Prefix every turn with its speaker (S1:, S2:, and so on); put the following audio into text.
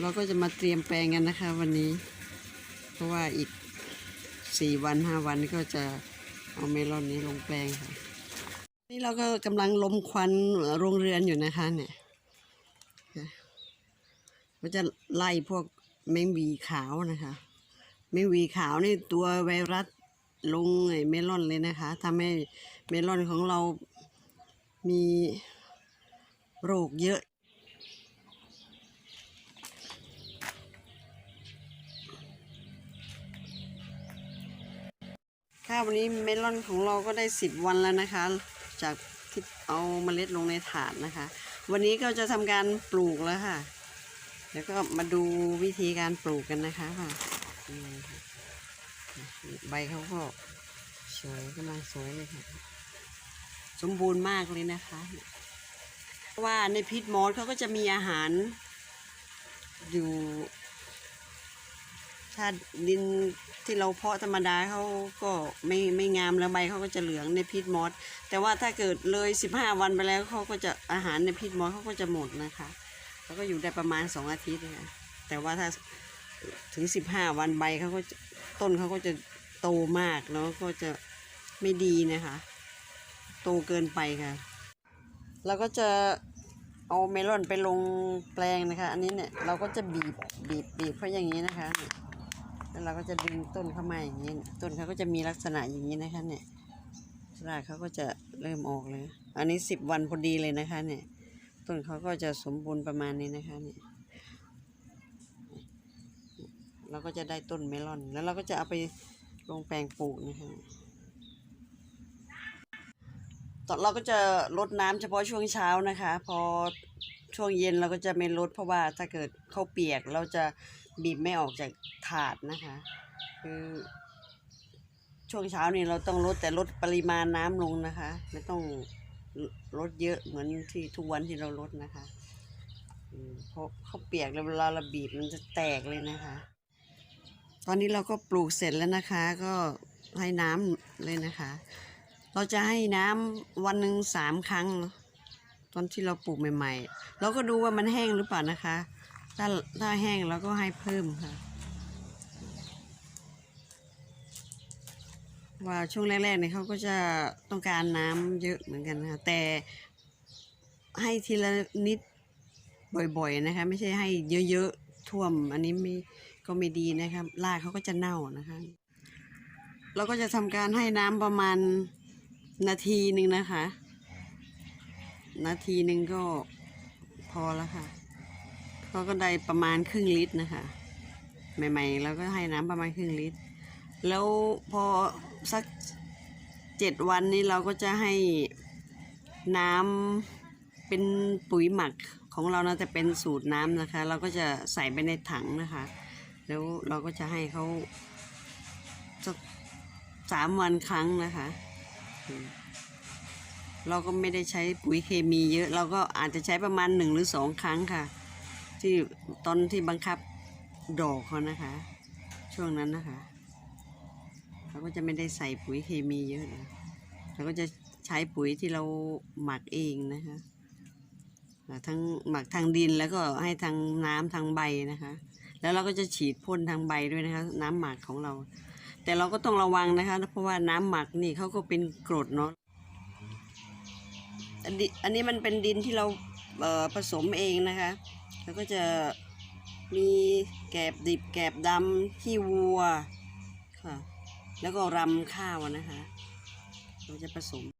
S1: เราก็จะมาเตรียมแปลงกันนะคะ วันนี้ เพราะว่าอีกสี่วันห้าวันก็จะเอาเมลอนนี้ลงแปลงค่ะ นี่เราก็กำลังลมควันโรงเรือนอยู่นะคะเนี่ยก็จะไล่พวกแมงวีขาวนะคะแมงวีขาวนี่ตัวไวรัสลงไอ้เมลอนเลยนะคะทำให้เมลอนของเรามีโรคเยอะ ค่ะวันนี้เมลอนของเราก็ได้สิบวันแล้วนะคะ จากที่เอาเมล็ดลงในถาดนะคะ วันนี้ก็จะทำการปลูกแล้วค่ะ แล้วก็มาดูวิธีการปลูกกันนะคะค่ะใบเขาก็สวยกำลังสวยเลยค่ะ สมบูรณ์มากเลยนะคะเพราะว่าในพิษมอสเขาก็จะมีอาหารอยู่ ถ้าดินที่เราเพาะธรรมดาเขาก็ไม่ไม่งามแล้วใบเขาก็จะเหลืองในพิษมอสแต่ว่าถ้าเกิดเลยสิบห้าวันไปแล้วเขาก็จะอาหารในพิษมอสเขาก็จะหมดนะคะแล้วก็อยู่ได้ประมาณสองอาทิตย์นะคะแต่ว่าถ้าถึงสิบห้าวันใบเขาก็จะต้นเขาก็จะโตมากแล้วก็จะไม่ดีนะคะ โตเกินไปค่ะเราก็จะเอาเมลอนไปลงแปลงนะคะ อันนี้เนี่ยเราก็จะบีบบีบบีบเขาอย่างนี้นะคะ แล้วเราก็จะดึงต้นเข้ามาอย่างนี้ ต้นเขาก็จะมีลักษณะอย่างนี้นะคะ เนี่ยรากเขาก็จะเริ่มออกเลย อันนี้สิบวันพอดีเลยนะคะ เนี่ย ต้นเขาก็จะสมบูรณ์ประมาณนี้นะคะเนี่ยเราก็จะได้ต้นเมลอน แล้วเราก็จะเอาไปลงแปลงปลูกนะคะตอนเราก็จะลดน้ำเฉพาะช่วงเช้านะคะ พอช่วงเย็นเราก็จะไม่ลดเพราะว่าถ้าเกิดเข้าเปียกเราจะ บีบไม่ออกจากถาดนะคะ คือช่วงเช้านี่เราต้องลดแต่ลดปริมาณน้ำลงนะคะ ไม่ต้องลดเยอะเหมือนที่ทุกวันที่เราลดนะคะเพราะเขาเปียกแล้วเวลาเราบีบมันจะแตกเลยนะคะ ตอนนี้เราก็ปลูกเสร็จแล้วนะคะ ก็ให้น้ำเลยนะคะ เราจะให้น้ำวันหนึ่งสามครั้ง ตอนที่เราปลูกใหม่ ๆ เราก็ดูว่ามันแห้งหรือเปล่านะคะ ถ้าถ้าแห้งเราก็ให้เพิ่มค่ะ ว่าช่วงแรกๆเนี่ยเขาก็จะต้องการน้ำเยอะเหมือนกันนะคะแต่ให้ทีละนิดบ่อยๆนะคะ ไม่ใช่ให้เยอะๆท่วม อันนี้ไม่ก็ไม่ดีนะคะรากเขาก็จะเน่านะคะเราก็จะทำการให้น้ำประมาณนาทีหนึ่งนะคะ นาทีหนึ่งก็พอแล้วค่ะ เขาก็ได้ประมาณครึ่งลิตรนะคะ ใหม่ๆเราก็ให้น้ำประมาณครึ่งลิตร แล้วพอสักเจ็ดวันนี้เราก็จะให้น้ำเป็นปุ๋ยหมักของเรานะแต่เป็นสูตรน้ำนะคะ เราก็จะใส่ไปในถังนะคะ แล้วเราก็จะให้เขาสักสามวันครั้งนะคะ เราก็ไม่ได้ใช้ปุ๋ยเคมีเยอะ เราก็อาจจะใช้ประมาณหนึ่งหรือสองครั้งค่ะ ที่ตอนที่บังคับดอกเขานะคะ ช่วงนั้นนะคะเราก็จะไม่ได้ใส่ปุ๋ยเคมีเยอะนะเราก็จะใช้ปุ๋ยที่เราหมักเองนะคะทั้งหมักทางดินแล้วก็ให้ทางน้ำทางใบนะคะ แล้วเราก็จะฉีดพ่นทางใบด้วยนะคะ น้ำหมักของเรา แต่เราก็ต้องระวังนะคะ เพราะว่าน้ำหมักนี่เขาก็เป็นกรดเนาะ อันนี้อันนี้มันเป็นดินที่เราเอ่อผสมเองนะคะแล้วก็จะมีแกบดิบแกบดำขี้วัวค่ะแล้วก็รำข้าวนะคะ เราจะผสม